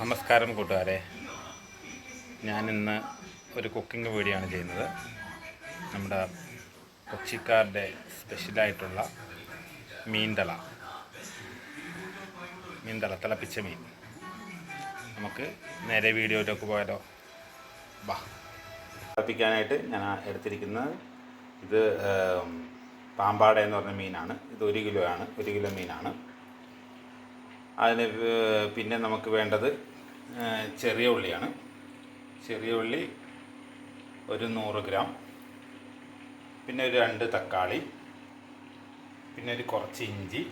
നമസ്കാരം കൂട്ടുകാരെ. ഞാൻ ഇന്ന് ഒരു കുക്കിംഗ് വീഡിയോ ആണ് ചെയ്യുന്നത്. നമ്മുടെ കൊച്ചിക്കാരുടെ സ്പെഷ്യലായിട്ടുള്ള മീൻതള. മീൻതള തിളപ്പിച്ച മീൻ. നമുക്ക് നേരെ വീഡിയോയിലേക്ക് പോയാലോ? ബാ തിളപ്പിക്കാനായിട്ട് ഞാൻ എടുത്തിരിക്കുന്നത് ഇത് പാമ്പാട എന്ന് പറഞ്ഞ മീനാണ്. ഇത് ഒരു കിലോ ആണ് ഒരു കിലോ മീനാണ്. അതിന് പിന്നെ നമുക്ക് വേണ്ടത് ചെറിയ ഉള്ളിയാണ്. ചെറിയ ഉള്ളി ഒരു നൂറ് ഗ്രാം. പിന്നെ ഒരു രണ്ട് തക്കാളി. പിന്നെ ഒരു കുറച്ച് ഇഞ്ചി.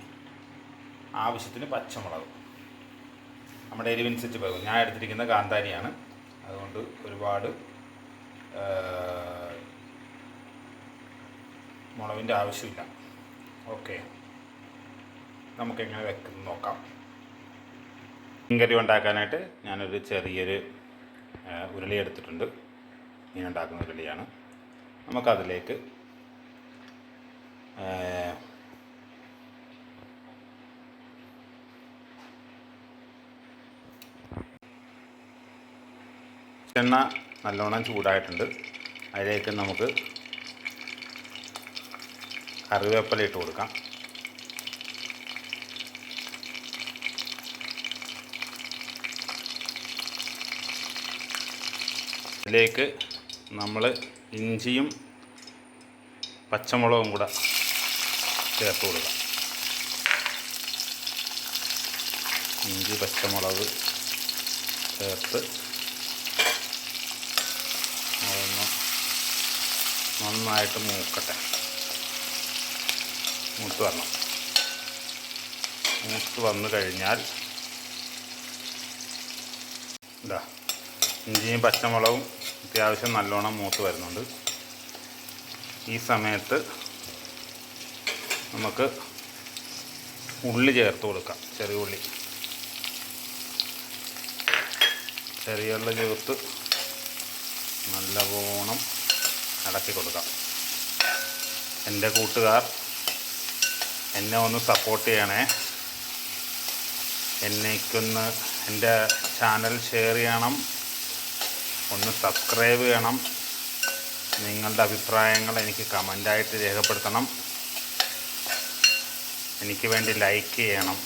ആവശ്യത്തിന് പച്ചമുളക്. നമ്മുടെ എരിവനുസരിച്ച് പോകും. ഞാൻ എടുത്തിരിക്കുന്ന കാന്താരിയാണ്. അതുകൊണ്ട് ഒരുപാട് മുളവിന്റെ ആവശ്യമില്ല. ഓക്കെ. നമുക്കെങ്ങനെ വെക്കുന്നത് നോക്കാം. മീൻകറി ഉണ്ടാക്കാനായിട്ട് ഞാനൊരു ചെറിയൊരു ഉരുളി എടുത്തിട്ടുണ്ട്. മീൻ ഉണ്ടാക്കുന്ന ഉരുളിയാണ്. നമുക്കതിലേക്ക് എണ്ണ നല്ലോണം ചൂടായിട്ടുണ്ട്. അതിലേക്ക് നമുക്ക് കറിവേപ്പില ഇട്ട് കൊടുക്കാം. ഇതിലേക്ക് നമ്മൾ ഇഞ്ചിയും പച്ചമുളകും കൂടെ ചേർത്ത് കൊടുക്കാം ഇഞ്ചി പച്ചമുളക് ചേർത്ത് അതൊന്ന് നന്നായിട്ട് മൂക്കട്ടെ. മൂത്ത് വരണം. മൂത്ത് വന്നു കഴിഞ്ഞാൽ ഇതാ ഇഞ്ചിയും പച്ചമുളകും അത്യാവശ്യം നല്ലോണം മൂത്ത് വരുന്നുണ്ട്. ഈ സമയത്ത് നമുക്ക് ഉള്ളി ചേർത്ത് കൊടുക്കാം ചെറിയ ഉള്ളി. ചെറിയ ഉള്ളി ചേർത്ത് നല്ലവണ്ണം അടക്കി കൊടുക്കാം. എന്റെ കൂട്ടുകാർ എന്നെ ഒന്ന് സപ്പോർട്ട് ചെയ്യണേ. എന്നേക്കൊന്ന് എന്റെ ചാനൽ ഷെയർ ചെയ്യണം. ഒന്ന് സബ്സ്ക്രൈബ് ചെയ്യണം. നിങ്ങളുടെ അഭിപ്രായങ്ങൾ എനിക്ക് കമന്റായിട്ട് രേഖപ്പെടുത്തണം. എനിക്ക് വേണ്ടി ലൈക്ക് ചെയ്യണം.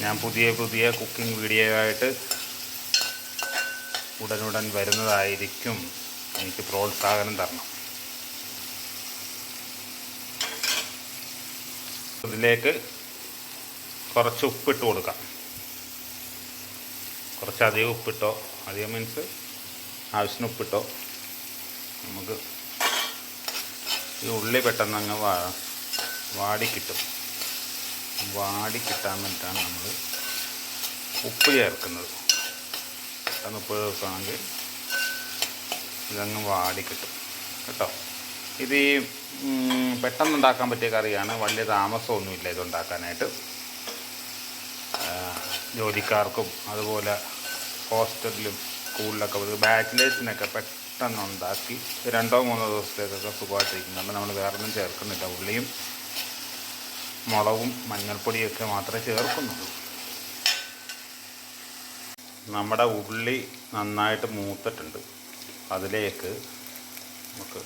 ഞാൻ പുതിയ പുതിയ കുക്കിംഗ് വീഡിയോ ആയിട്ട് ഉടനുടൻ വരുന്നതായിരിക്കും. എനിക്ക് പ്രോത്സാഹനം തരണം. ഇതിലേക്ക് കുറച്ച് ഉപ്പിട്ട് കൊടുക്കാം. കുറച്ചധികം ഉപ്പിട്ടോ അധികം മീൻസ് ആവശ്യത്തിന് ഉപ്പിട്ടോ നമുക്ക് ഈ ഉള്ളി പെട്ടെന്ന് അങ്ങ് വാ വാടി കിട്ടും. വാടി കിട്ടാൻ വേണ്ടിയിട്ടാണ് നമ്മൾ ഉപ്പ് ചേർക്കുന്നത്. പെട്ടെന്ന് ഉപ്പ് ചേർക്കുകയാണെങ്കിൽ ഇതങ്ങ് വാടി കിട്ടും. കേട്ടോ? ഇത് ഈ പെട്ടെന്ന് ഉണ്ടാക്കാൻ പറ്റിയ കറിയാണ്. വലിയ താമസമൊന്നുമില്ല ഇതുണ്ടാക്കാനായിട്ട്. ജോലിക്കാർക്കും അതുപോലെ ഹോസ്റ്റലിലും സ്കൂളിലൊക്കെ ഒരു ബാച്ചിലേഴ്സിനൊക്കെ പെട്ടെന്ന് ഉണ്ടാക്കി രണ്ടോ മൂന്നോ ദിവസത്തേക്കൊക്കെ സുഖമായിട്ടിരിക്കുന്നുണ്ട് നമ്മൾ വേറെ ഒന്നും ചേർക്കുന്നില്ല. ഉള്ളിയും മുളകും മഞ്ഞൾപ്പൊടിയൊക്കെ മാത്രമേ ചേർക്കുന്നുള്ളൂ. നമ്മുടെ ഉള്ളി നന്നായിട്ട് മൂത്തിട്ടുണ്ട്. അതിലേക്ക് നമുക്ക്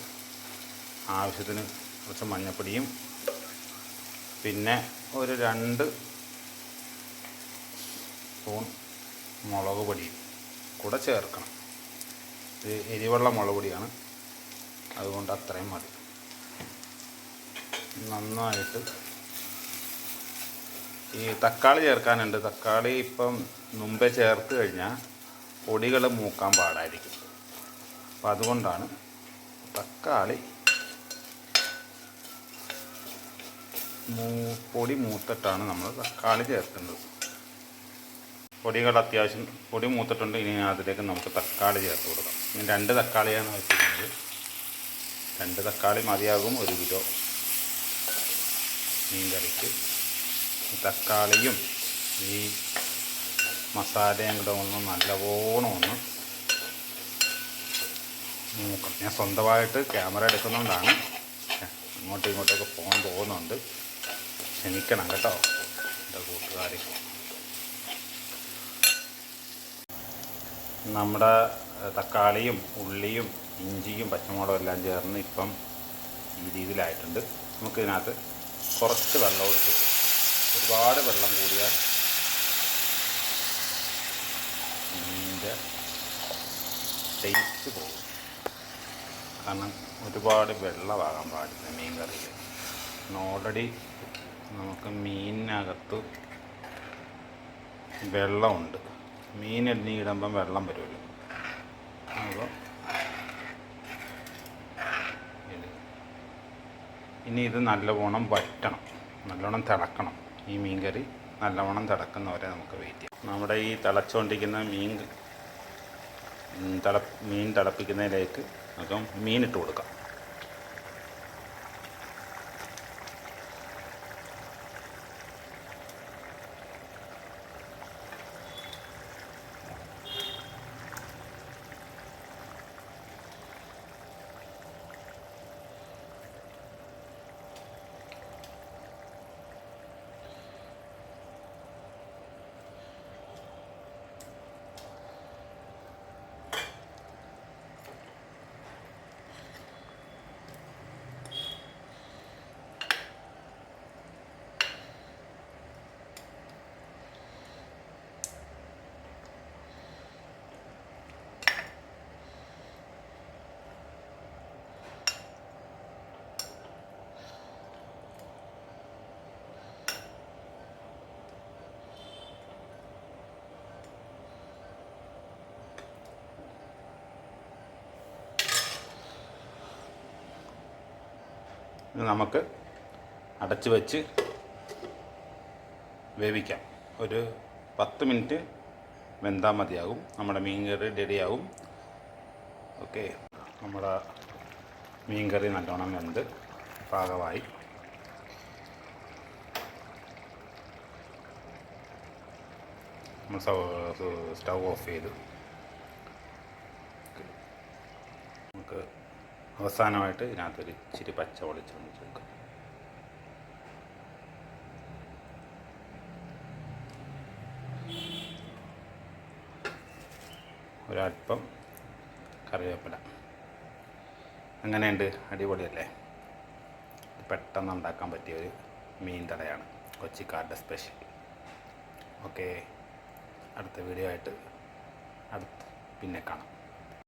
ആവശ്യത്തിന് കുറച്ച് മഞ്ഞൾപ്പൊടിയും പിന്നെ ഒരു രണ്ട് സ്പൂൺ മുളക് പൊടിയും കൂടെ ചേർക്കണം. ഇത് എരിവെള്ള മുളക് പൊടിയാണ്. അതുകൊണ്ട് അത്രയും മതി. നന്നായിട്ട് ഈ തക്കാളി ചേർക്കാനുണ്ട്. തക്കാളി ഇപ്പം മുമ്പേ ചേർത്ത് കഴിഞ്ഞാൽ പൊടികൾ മൂക്കാൻ പാടായിരിക്കും. അപ്പം അതുകൊണ്ടാണ് തക്കാളി പൊടി മൂത്തിട്ടാണ് നമ്മൾ തക്കാളി ചേർക്കുന്നത്. പൊടികൾ അത്യാവശ്യം പൊടി മൂത്തിട്ടുണ്ട്. ഇനി അതിലേക്ക് നമുക്ക് തക്കാളി ചേർത്ത് കൊടുക്കാം. ഇനി രണ്ട് തക്കാളിയാണ് വെച്ചിരിക്കുന്നത് രണ്ട് തക്കാളി മതിയാകും. ഒരു കിലോ മീൻ കറിക്ക് തക്കാളിയും ഈ മസാലയും കൂടെ ഒന്ന് നല്ലവണ്ണം ഒന്ന് നോക്കാം ഞാൻ സ്വന്തമായിട്ട് ക്യാമറ എടുക്കുന്നതുകൊണ്ടാണ് അങ്ങോട്ടും ഇങ്ങോട്ടൊക്കെ പോകാൻ പോകുന്നുണ്ട്. ക്ഷമിക്കണം കേട്ടോ എന്റെ കൂട്ടുകാർ നമ്മുടെ തക്കാളിയും ഉള്ളിയും ഇഞ്ചിയും പച്ചമുളകും എല്ലാം ചേർന്ന് ഇപ്പം ഈ രീതിയിലായിട്ടുണ്ട്. നമുക്കിതിനകത്ത് കുറച്ച് വെള്ളം ഒഴിച്ച് ഒരുപാട് വെള്ളം കൂടിയാൽ ഇതിന്റെ ടേസ്റ്റ് പോകും. കാരണം ഒരുപാട് വെള്ളമാകാൻ പാടില്ല മീൻ കറിയിൽ ഓൾറെഡി നമുക്ക് മീനിനകത്ത് വെള്ളമുണ്ട്. മീൻ ഇടുമ്പം വെള്ളം വരുമല്ലോ. അപ്പോൾ ഇനി ഇത് നല്ലവണ്ണം വറ്റണം. നല്ലോണം തിളക്കണം. ഈ മീൻ കറി നല്ലവണ്ണം തിളക്കുന്നവരെ നമുക്ക് വെയിറ്റ് ചെയ്യാം. നമ്മുടെ ഈ തിളച്ചുകൊണ്ടിരിക്കുന്ന മീൻ തിള മീൻ തിളപ്പിക്കുന്നതിലേക്ക് നമുക്ക് മീൻ ഇട്ട് കൊടുക്കാം. നമുക്ക് അടച്ച് വെച്ച് വേവിക്കാം. ഒരു പത്ത് മിനിറ്റ് വെന്താൽ മതിയാകും. നമ്മുടെ മീൻ കറി റെഡിയാകും. ഓക്കെ. നമ്മുടെ മീൻ കറി നല്ലോണം വെന്ത് പാകമായി. നമ്മൾ സ്റ്റൗ ഓഫ് ചെയ്ത് നമുക്ക് അവസാനമായിട്ട് ഇതിനകത്തൊരു ഇച്ചിരി പച്ച വെളിച്ചെണ്ണ ചേർക്കാം ഒരല്പം കറിവേപ്പില. അങ്ങനെയുണ്ട് അടിപൊളിയല്ലേ? പെട്ടെന്ന് ഉണ്ടാക്കാൻ പറ്റിയ ഒരു മീൻ തടയാണ് കൊച്ചിക്കാരുടെ സ്പെഷ്യൽ. ഓക്കെ അടുത്ത വീഡിയോ ആയിട്ട് അടുത്ത് പിന്നെ കാണാം.